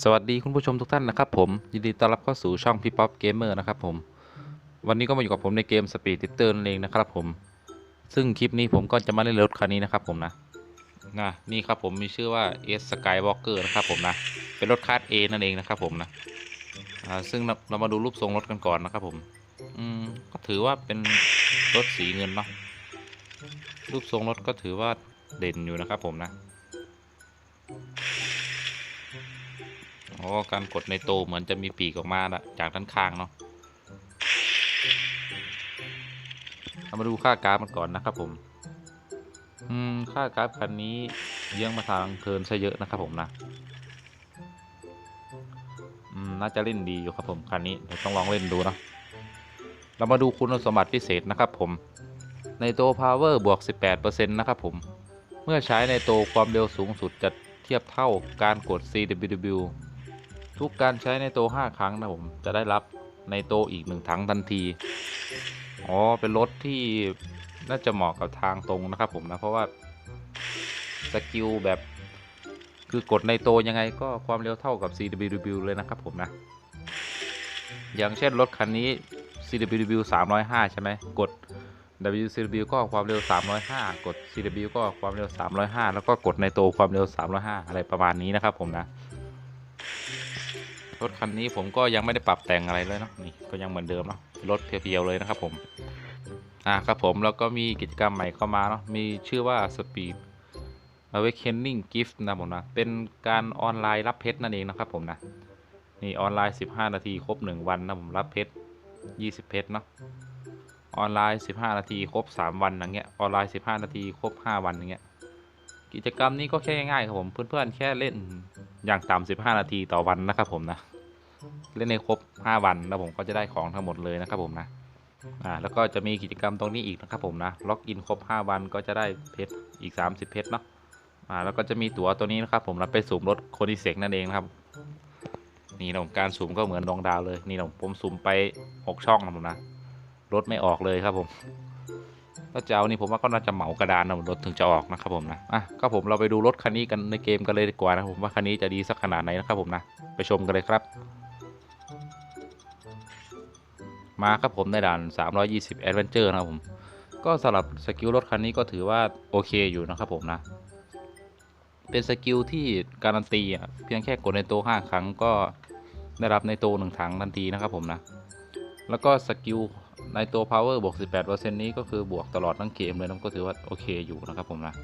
สวัสดีคุณผู้ชมทุกท่านนะครับผม ยินดีต้อนรับเข้าสู่ช่องพี่ป๊อปเกมเมอร์นะครับผม วันนี้ก็มาอยู่กับผมในเกม Speed t i t e r นั่นเองนะครับผม ซึ่งคลิปนี้ผมก็จะมาเล่นรถคันนี้นะครับผมนะนะนี่ครับผมมีชื่อว่า S Skywalker นะครับผมนะ เป็นรถคาร์ด A นั่นเองนะครับผมนะอ่าซึ่งเราเรามาดูรูปทรงรถกันก่อนนะครับผมอืมก็ถือว่าเป็นรถสีเงินเนาะรูปทรงรถก็ถือว่าเด่นอยู่นะครับผมนะ อ๋อการกดในโตเหมือนจะมีปีกออกมาละจากด้านข้างเนาะเรามาดูค่ากราฟมันก่อนนะครับผม อืม ค่ากราฟคันนี้เยื้องมาทางเทินซะเยอะนะครับผมนะ อืม น่าจะเล่นดีอยู่ครับผมคันนี้เดี๋ยวต้องลองเล่นดูเนาะเรามาดูคุณสมบัติพิเศษนะครับผม ในโต power บวก 18%นะครับผม เมื่อใช้ในโตความเร็วสูงสุดจะเทียบเท่าการกด CWW ทุกการใช้ในโต5ครั้งนะผมจะได้รับในโตอีก1ถังทันที อ๋อ เป็นรถที่น่าจะเหมาะกับทางตรงนะครับผมนะ เพราะว่าสกิลแบบคือกดในโตยังไงก็ความเร็วเท่ากับ CWW เลยนะครับผมนะ อย่างเช่นรถคันนี้ CWW 305 ใช่ไหมกด WCW ก็ความเร็ว 305 กด CW ก็ความเร็ว 305 แล้วก็กดในโตความเร็ว 305 อะไรประมาณนี้นะครับผมนะ รถคันนี้ผมก็ยังไม่ได้ปรับแต่งอะไรเลยเนาะนี่ก็ยังเหมือนเดิมเนาะรถเพียวๆเลยนะครับผมอ่าครับผมแล้วก็มีกิจกรรมใหม่เข้ามาเนาะมีชื่อว่า Speed Awakening Gift นะผมนะเป็นการออนไลน์รับเพชรนั่นเองนะครับผมนะนี่ออนไลน์ 15 นาทีครบ 1 วันนะผมรับเพชร 20 เพชรเนาะออนไลน์ 15 นาทีครบ 3 วันอย่างเงี้ยออนไลน์ 15 นาทีครบ 5 วันอย่างเงี้ยกิจกรรมนี้ก็แค่ง่ายๆครับผมเพื่อนๆแค่เล่นอย่างต่ำ15 นาทีต่อวันนะครับผมนะ เล่นในครบ 5 วันแล้วผมก็จะได้ของทั้งหมดเลยนะครับผมนะอ่าแล้วก็จะมีกิจกรรมตรงนี้อีกนะครับผมนะล็อกอินครบ 5 วันก็จะได้เพชรอีก 30 เพชรเนาะอ่าแล้วก็จะมีตั๋วตัวนี้นะครับผมนะไปสุ่มรถโคดิเซกนั่นเองนะครับนี่นะผมการสุ่มก็เหมือนดวงดาวเลยนี่นะผมสุ่มไป 6 ช่องนะผมนะรถไม่ออกเลยครับผมถ้าจะเอานี่ผมว่าก็น่าจะเหมากระดานนะรถถึงจะออกนะครับผมนะอะก็ผมเราไปดูรถคันนี้กันในเกมกันเลยดีกว่านะผมว่าคันนี้จะดีสักขนาดไหนนะครับผมนะไปชมกันเลยครับ มาครับผมในด่าน 320 Adventure นะครับผม ก็สำหรับสกิลรถคันนี้ก็ถือว่าโอเคอยู่นะครับผมนะ เป็นสกิลที่การันตีอะเพียงแค่กดในโตว5ครั้งก็ได้รับในโตวหนึ่งถังทันทีนะครับผมนะ แล้วก็สกิลในตัว power บวก 18%นี้ก็คือบวกตลอดทั้งเกมเลยนะก็ถือว่าโอเคอยู่นะครับผมนะ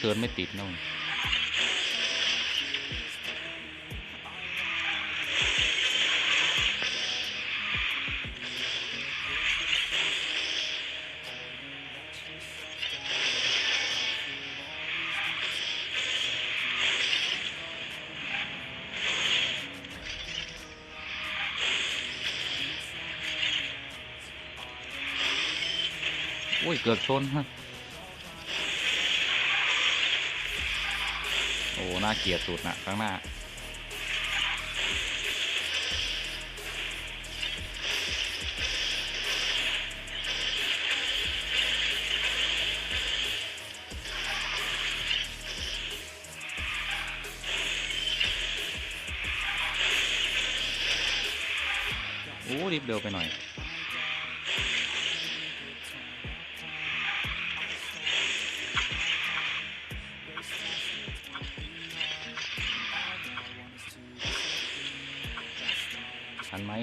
เกินไม่ติดนะมึงอุ้ย เกือบชนฮะ น่าเกลียดสุดนะข้างหน้าโอ้รีบเร็วไปหน่อย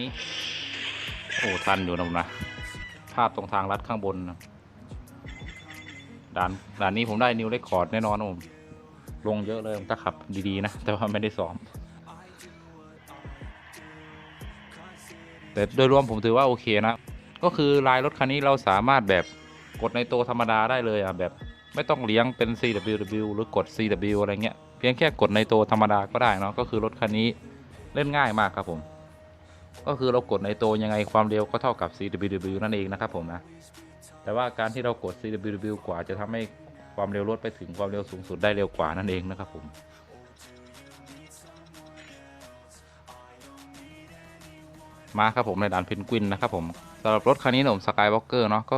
นไหมโอ้ทันอยู่นะผมนะภาพตรงทางลัดข้างบนนะด่านด่านนี้ผมได้นิวเรคคอร์ดแน่นอนผมลงเยอะเลยถ้าขับดีๆนะ แต่ว่าไม่ได้ซ้อม แต่โดยรวมผมถือว่าโอเคนะ ก็คือลายรถคันนี้เราสามารถแบบกดในตัวธรรมดาได้เลยอะแบบไม่ต้องเลี้ยงเป็น CWW หรือกด CW อะไรเงี้ย เพียงแค่กดในตัวธรรมดาก็ได้เนาะก็คือรถคันนี้เล่นง่ายมากครับผม ก็คือเรากดในตัวยังไงความเร็วก็เท่ากับ CWW นั่นเองนะครับผมนะ แต่ว่าการที่เรากด CWW กว่าจะทำให้ความเร็วรถไปถึงความเร็วสูงสุดได้เร็วกว่านั่นเองนะครับผมมาครับผมในด่านเพนกวินนะครับผมสำหรับรถคันนี้นะผมสกายวอล์กเกอร์เนาะก็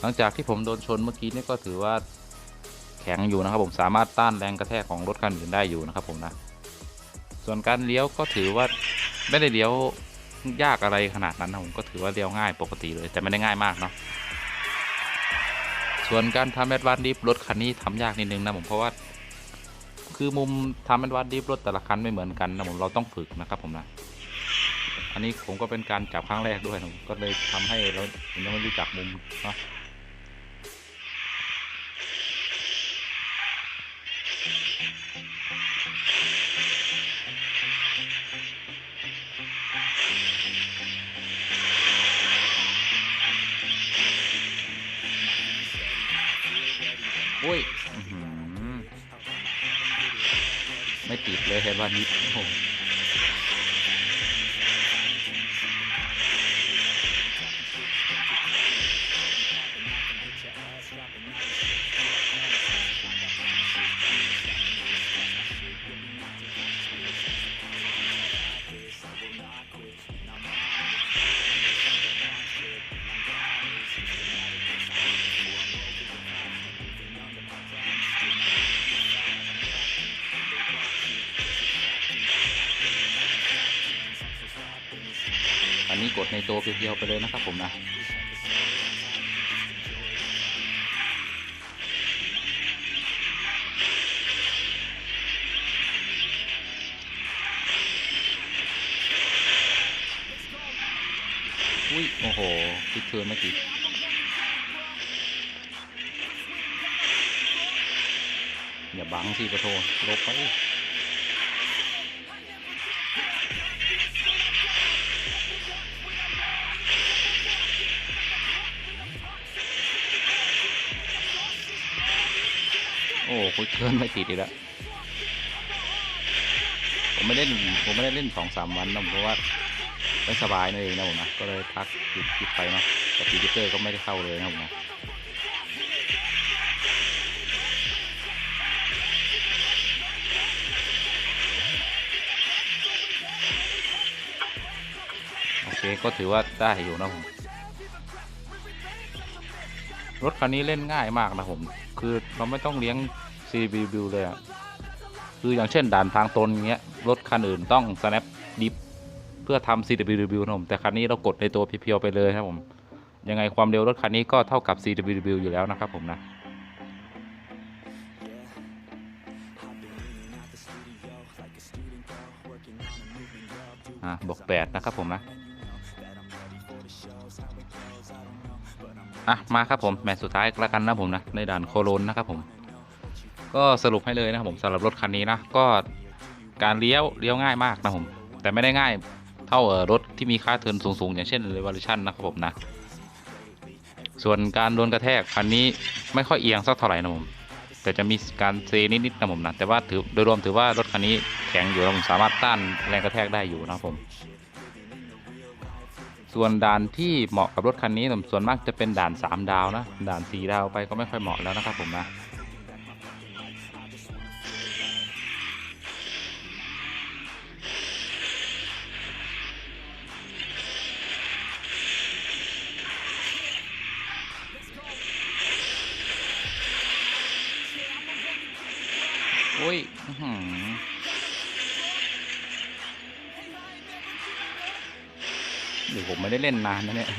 หลังจากที่ผมโดนชนเมื่อกี้นี่ก็ถือว่าแข็งอยู่นะครับผมสามารถต้านแรงกระแทกของรถคันอื่นได้อยู่นะครับผมนะ ส่วนการเลี้ยวก็ถือว่า ไม่ได้เลี้ยวยากอะไรขนาดนั้นนะผมก็ถือว่าเลี้ยวง่ายปกติเลยแต่ไม่ได้ง่ายมากเนาะส่วนการทำแอดวานซ์ดิฟรถคันนี้ทำยากนิดนึงนะผมเพราะว่าคือมุมทำแอดวานซ์ดิฟรถแต่ละคันไม่เหมือนกันนะผมเราต้องฝึกนะครับผมนะอันนี้ผมก็เป็นการจับครั้งแรกด้วยนะก็เลยทำให้เรายังไม่รู้จักมุมเนาะ วันนี้โอ้ นนี้กดในตัวเพียวๆไปเลยนะครับผมนะอุ้ยโอ้โหพิดเทิร์นไม่ติดอย่าบังสิปะโทลบไป คุยเกินไม่ติดอีกแล้วผมไม่เล่นผมไม่ได้เล่นสองสามวันนะเพราะว่าไม่สบายนั่นเองนะผมนะก็เลยพักหยุดหยุดไปเนาะแต่ปีเตอร์ก็ไม่ได้เข้าเลยนะผมนะโอเคก็ถือว่าได้อยู่นะผมรถคันนี้เล่นง่ายมากนะผม คือเราไม่ต้องเลี้ยง CBW เลยอะคืออย่างเช่นด่านทางตรงอย่างเงี้ยรถคันอื่นต้อง snap dip เพื่อทำ CWW นะผมแต่คันนี้เรากดในตัวเพียวๆไปเลยครับผมยังไงความเร็วรถคันนี้ก็เท่ากับ CWW อยู่แล้วนะครับผมนะอะบอกแปดนะครับผมนะ อะมาครับผมแมตช์สุดท้ายแล้วกันนะผมนะในด่านโคโลนนะครับผมก็สรุปให้เลยนะครับผมสำหรับรถคันนี้นะก็การเลี้ยวเลี้ยวง่ายมากนะผมแต่ไม่ได้ง่ายเท่าเออรถที่มีค่าเทินสูงๆ อย่างเช่น Revolution นะครับผมนะส่วนการโดนกระแทกคันนี้ไม่ค่อยเอียงสักเท่าไหร่นะผมแต่จะมีการเซนิดๆนะผมนะแต่ว่าถือโดยรวมถือว่ารถคันนี้แข็งอยู่นะผมสามารถต้านแรงกระแทกได้อยู่นะครับผม ส่วนด่านที่เหมาะกับรถคันนี้ส่วนมากจะเป็นด่าน 3 ดาวนะ ด่าน 4 ดาวไปก็ไม่ค่อยเหมาะแล้วนะครับผมนะอุ้ยอื้อหือเดี๋ย ผมไม่ได้เล่นนานนะเนี่ย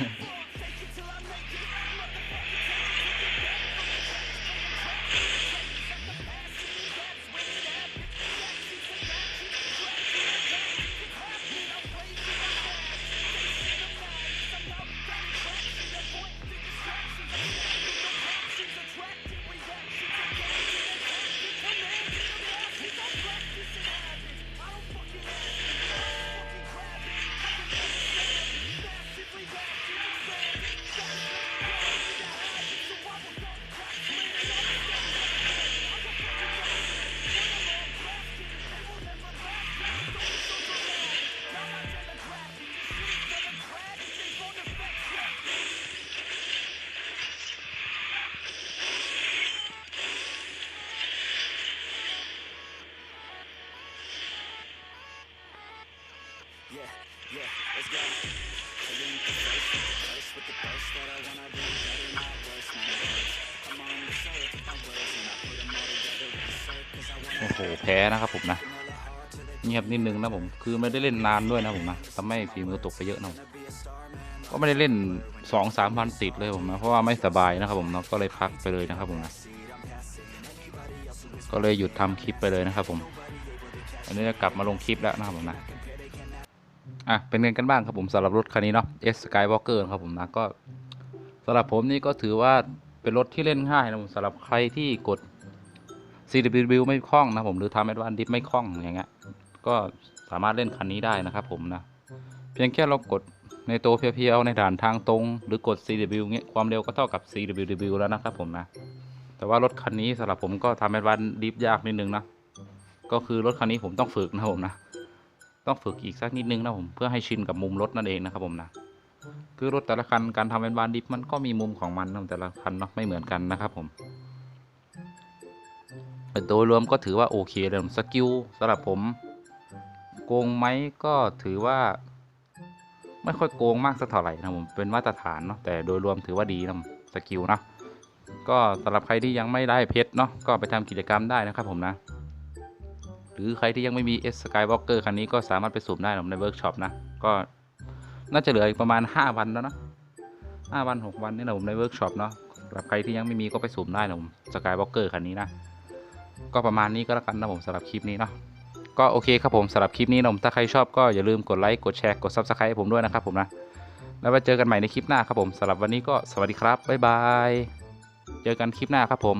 โอ้โหแพ้นะครับผมนะ เงียบนิดนึงนะผมคือไม่ได้เล่นนานด้วยนะผมนะทำให้ฝีมือตกไปเยอะนะผมก็ไม่ได้เล่นสองสามพันติดเลยผมนะเพราะว่าไม่สบายนะครับผมเนาะก็เลยพักไปเลยนะครับผมนะก็เลยหยุดทำคลิปไปเลยนะครับผม อันนี้จะกลับมาลงคลิปแล้วนะครับผมนะ อะเป็นเงินกันบ้างครับผมสำหรับรถคันนี้เนาะ S Skywalker ครับผมนะก็สำหรับผมนี่ก็ถือว่าเป็นรถที่เล่นง่ายนะผมสำหรับใครที่กด CW ไม่คล่องนะผมหรือทำแอดวานดิฟไม่คล่องอย่างเงี้ยก็สามารถเล่นคันนี้ได้นะครับผมนะเพียงแค่เรากดในตัวเพียวๆในด่านทางตรง หรือกด CW เงี้ยความเร็วก็เท่ากับ CWW แล้วนะครับผมนะแต่ว่ารถคันนี้สำหรับผมก็ทำแอดวานดิฟยากนิดนึงนะก็คือรถคันนี้ผมต้องฝึกนะผมนะ ต้องฝึกอีกสักนิดนึงนะผมเพื่อให้ชินกับมุมรถนั่นเองนะครับผมนะคือรถแต่ละคันการทำแอดวานดิฟมันก็มีมุมของมันนะแต่ละคันเนาะไม่เหมือนกันนะครับผมโดยรวมก็ถือว่าโอเคเลยสกิลสำหรับผม โกงไหมก็ถือว่า ไม่ค่อยโกงมากสักเท่าไหร่นะผมเป็นมาตรฐานเนาะแต่โดยรวมถือว่าดีนะสกิลนะก็สำหรับใครที่ยังไม่ได้เพชรเนาะก็ไปทำกิจกรรมได้นะครับผมนะ หรือใครที่ยังไม่มี S Skywalker คันนี้ก็สามารถไปสุ่มได้นะผมในเวิร์กช็อปนะ ก็น่าจะเหลืออีกประมาณ 5 วันแล้วนะ5วัน 6 วันนี่นะผมในเวิร์กช็อปเนาะสำหรับใครที่ยังไม่มีก็ไปสุ่มได้นะผม Skywalker คันนี้นะ ก็ประมาณนี้ก็แล้วกันนะผมสำหรับคลิปนี้เนาะก็โอเคครับผมสำหรับคลิปนี้นะผมถ้าใครชอบก็อย่าลืมกดไลค์กดแชร์กด Subscribe ให้ผมด้วยนะครับผมนะ แล้วไว้เจอกันใหม่ในคลิปหน้าครับผมสำหรับวันนี้ก็สวัสดีครับบ๊ายบายเจอกันคลิปหน้าครับผม